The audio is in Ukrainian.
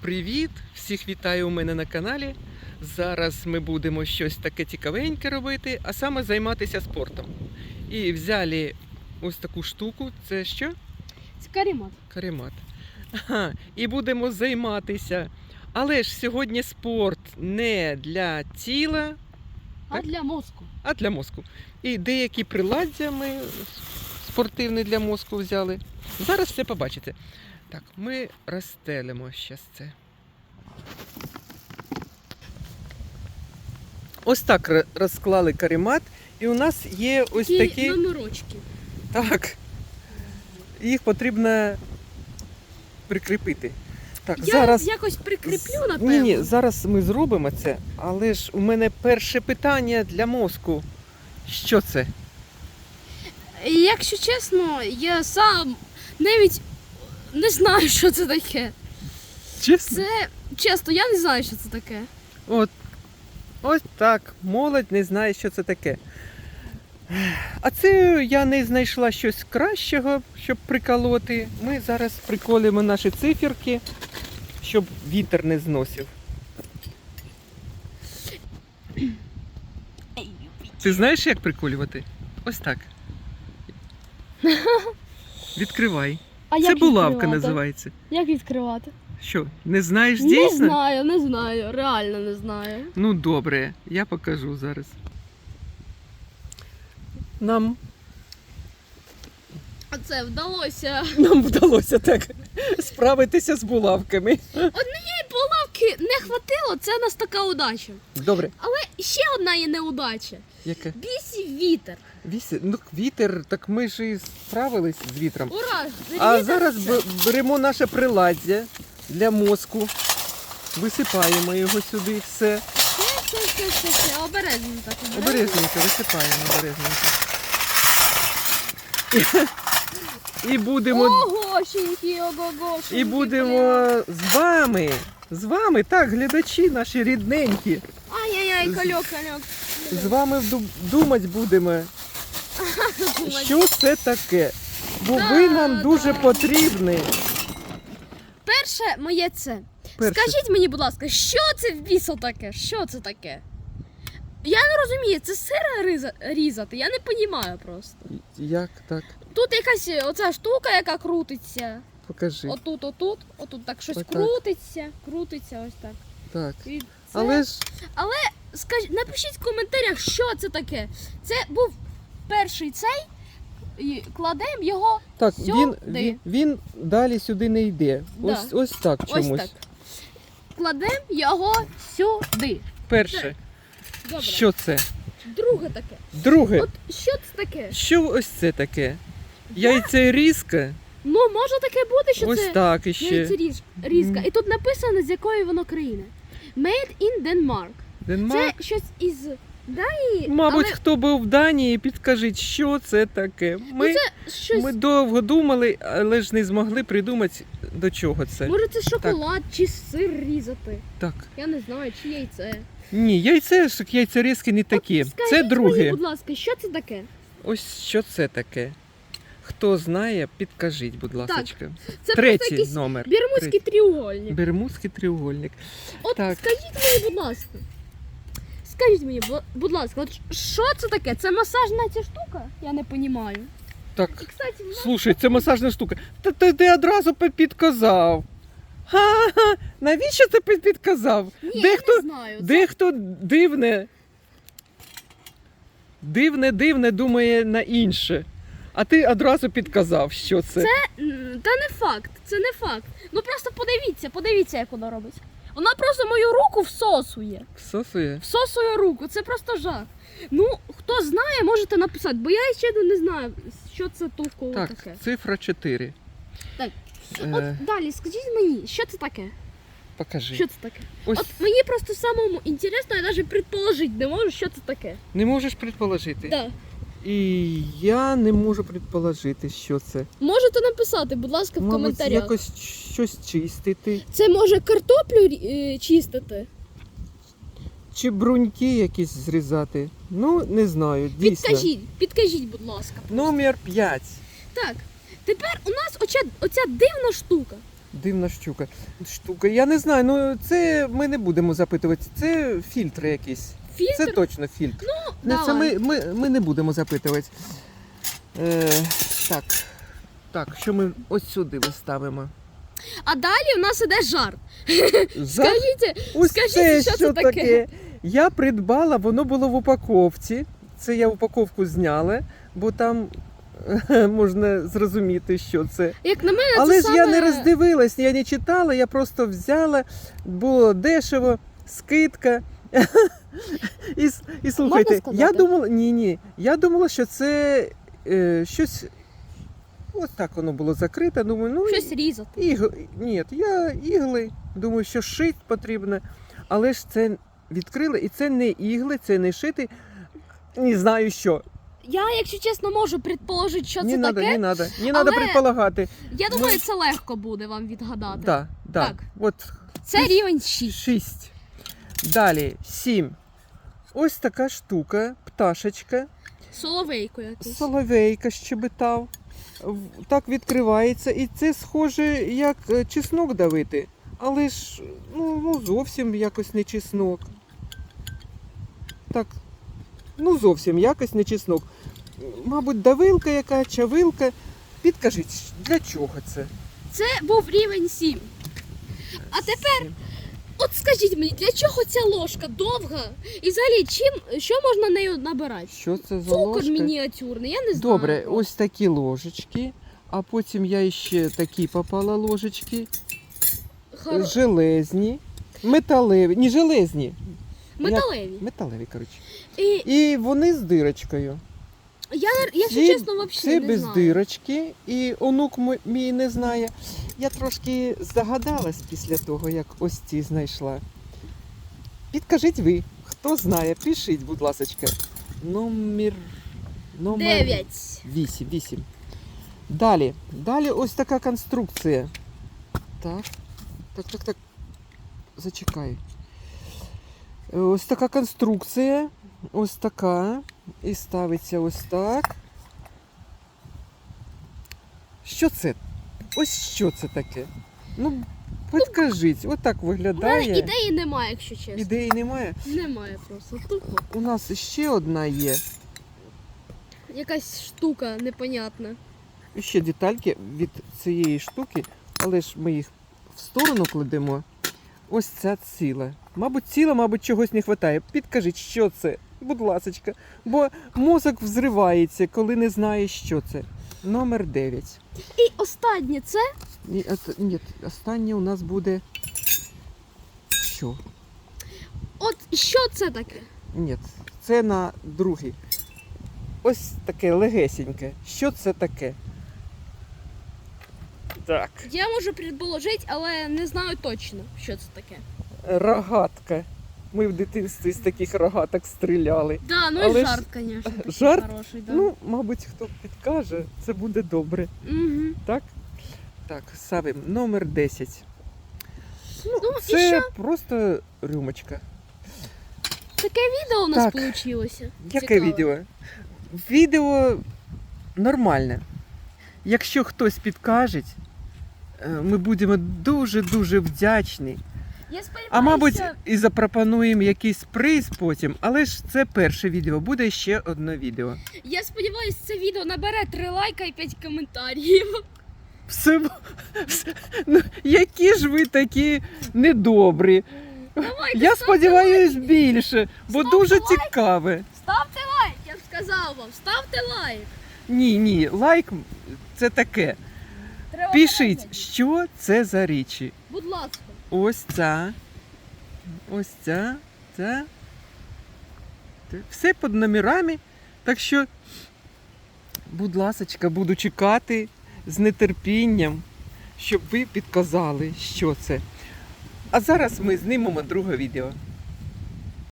Привіт! Всіх вітаю у мене на каналі. Зараз ми будемо щось таке цікавеньке робити, а саме займатися спортом. І взяли ось таку штуку. Це що? Це карімат. Каремат. Ага, і будемо займатися. Але ж сьогодні спорт не для тіла, А Так. для мозку. а для мозку. І деякі приладдя ми спортивні для мозку взяли. Зараз все побачите. Так, ми розстелимо щас це. Ось так розклали каремат, і у нас є ось такі. номерочки. Так. Їх потрібно прикріпити. Так, Я зараз. якось прикріплю, напевно. Ні, ні, зараз ми зробимо це, але ж у мене перше питання для мозку. Що це? Якщо чесно, я сам навіть не знаю, що це таке. Чесно? Це чесно, я не знаю, що це таке. От. Ось так. Молодь не знає, що це таке. А це я не знайшла щось кращого, щоб приколоти. Ми зараз приколимо наші циферки, щоб вітер не зносив. Ти знаєш, як приколювати? Ось так. Відкривай. А Це булавка називається. Як відкривати? Що, не знаєш Не знаю, не знаю, реально не знаю. Ну добре, я покажу зараз. Нам, А це вдалося. нам вдалося так справитися з булавками. Однієї булавки не хватило, це у нас така удача. Добре, Але ще одна є неудача. яке? Бісі вітер. Вісі... Ну, вітер, так ми ж і справились з вітром. Ура! А вітер зараз це. б- беремо наше приладдя для мозку, висипаємо його сюди, все. Все, все, все, все, все, обережно так. Обережненько, висипаємо, обережненько. І, будемо Огошенькі, огогошенькі. І будемо з вами. З вами, так, глядачі наші рідненькі. Ай-яй-яй, кольок, кольок. З вами думати будемо, що це таке. Бо ви нам дуже потрібні. Перше моє це. Перше, Скажіть мені, будь ласка, що це в бісо таке? Що це таке? Я не розумію, це сира різати, я не розумію просто. як так? Тут якась оця штука, яка крутиться. Покажи. Отут, отут, отут так щось Отак. крутиться, крутиться ось так. Так. І це... Але ж Скаж... Напишіть в коментарях, що це таке. Це був перший цей, і кладемо його так, Сюди. він, він, він далі сюди не йде. Да. Ось, ось так ось чомусь. так. Кладемо його сюди. Перше, Добре. що це? Друге таке. Друге, От що це таке? що ось це таке? Яйце різка? Ну, може таке бути, що Ось це так іще. яйцеріж... різка. Мгм. І тут написано, з якої воно країни. Made in Denmark. Денмарк. Це щось із Данії, Мабуть, але хто був в Данії, підкажіть, що це таке. Ми, ну, це щось. ми довго думали, але ж не змогли придумати, до чого це. Може це шоколад чи сир різати. Так. Я не знаю, чи яйце. Ні, яйце ж яйцерізки не такі. От Це скажіть друге. Мені, будь ласка, що це таке? Ось що це таке. Хто знає, підкажіть, будь ласка. Це просто Третій якийсь номер. Бермудський тріугольник. Бермудський треугольник. От так. скажіть мені, будь ласка. Скажіть мені, бу- будь ласка, от що це таке? Це масажна ця штука? Я не розумію. Так, І, кстати, вона- слушай, це масажна штука. Та ти, ти одразу пи- підказав. Ха-ха, навіщо ти пи- підказав? Ні, Дехто- я не знаю. Дехто дивне. Дивне, дивне думає на інше. А ти одразу підказав, що це. М, Та не факт, це не факт. Ну просто подивіться, подивіться, як вона робить. Вона просто мою руку всосує. Всосує. Всосує руку, це просто жах. Ну, хто знає, можете написати, бо я ще не знаю, що це толково Так, таке. цифра 4. Так. Е, От далі, скажіть мені, що це таке? покажи. Що це таке? Ось От мені просто самому інтересно, я навіть предположити не можу, що це таке. не можеш предположити. Да. І я не можу предположити, що це. Можете написати, будь ласка, в Мабуть, коментарях. якось щось чистити. Це може картоплю е, чистити? Чи бруньки якісь зрізати. Ну, не знаю, дійсно. Підкажіть, підкажіть, будь ласка. Номер 5. Так, тепер у нас оця, оця дивна штука. Дивна штука. Штука. Я не знаю, ну це ми не будемо запитувати. Це фільтри якісь. Фільтр? Це точно фільтр. Ну, Не, це ми, ми, ми не будемо запитувати. Е, так. Так, що ми ось сюди виставимо? А далі у нас іде жарт. За... Скажіть, Ось скажіть, це що що, це таке? таке? Я придбала, воно було в упаковці. Це я упаковку зняла, бо там можна зрозуміти, що це. як на мене, Але це ж я не роздивилась, я не читала, я просто взяла, було дешево, скидка. І, і слухайте, я думала, ні, ні, я думала, що це е, щось. Ось так воно було закрите. Думаю, ну щось різати. іг... ні, я ігли, думаю, що шить потрібно. Але ж це відкрили, і це не ігли, це не шити. Не знаю що. Я, якщо чесно, можу предположити, що не це надо, таке. не надо, не але- надо предполагати. Я думаю, Ну, це легко буде вам відгадати. Да, да. Так. От Це рівень 6. 6. Далі 7. Ось така штука, пташечка, Соловейко якийсь. соловейка щебетав. Так відкривається, і це схоже, як е, чеснок давити. Але ж ну, ну зовсім якось не чеснок. Так, ну зовсім якось не чеснок. Мабуть, давилка яка, чавилка. Підкажіть, для чого це? Це був рівень 7. А тепер, от скажіть мені, для чого ця ложка довга? І взагалі, чим, що можна нею набирати? Що це за Цукор ложка? мініатюрний, я не знаю. Добре, ось такі ложечки. А потім я ще такі попала ложечки. Хоро- Железні, металеві. Ні, железні. Металеві. Металеві, коротше. І І вони з дирочкою. Я, якщо Ці- чесно, взагалі Це не без знаю. дирочки, і онук мо- мій не знає. Я трошки здогадалась після того, як ось ці знайшла. Підкажіть ви, хто знає, пишіть, будь ласка. Номер. Номер... Дев'ять. Вісім, вісім. Далі. Далі ось така конструкція. Так. Так, так, так. Зачекай. Е, Ось така конструкція. Ось така. І ставиться ось так. Що це? Ось що це таке? Ну, підкажіть, отак У мене ідеї немає, якщо чесно. Ідеї немає. Немає просто. Тупо. У нас ще одна є. Якась штука непонятна. І ще детальки від цієї штуки, але ж ми їх в сторону кладемо. Ось ця ціла. Мабуть, ціла, мабуть, чогось не вистачає. Підкажіть, що це? Будь ласочка. Бо мозок взривається, коли не знає, що це. Номер 9. І останнє це Ні, от- ні, останнє у нас буде. Що? От що це таке? Ні, це на другий. Ось таке легесеньке. Що це таке? Так. Я можу предположити, але не знаю точно, що це таке. Рогатка. Ми в дитинстві з таких рогаток стріляли. Да, ну Але і жарт, звісно. такий жарт? Хороший, да. Ну, мабуть, хто підкаже, це буде добре. угу. Так? Так, ставимо номер 10. Ну, Ну, і це просто рюмочка. Таке відео у нас Так. вийшло. Яке відео? Відео нормальне. Якщо хтось підкаже, е, ми будемо дуже-дуже вдячні. Я сподіваюся, А мабуть, і запропонуємо якийсь приз потім, але ж це перше відео, буде ще одне відео. я сподіваюся, це відео набере 3 лайка і 5 коментарів. Все, б- все- ну, які ж ви такі недобрі. Давайте, Я ставте сподіваюсь більше, бо Ставте дуже лайк. цікаве. Ставте лайк, я ж сказав вам, ставте лайк. Ні, ні, лайк це таке. Треба Пишіть, перегляд. що це за річі. Будь ласка. Ось ця. Ось ця. Ця. Все під номерами. Так що, будь ласочка, буду чекати з нетерпінням, щоб ви підказали, що це. А зараз ми знімемо друге відео.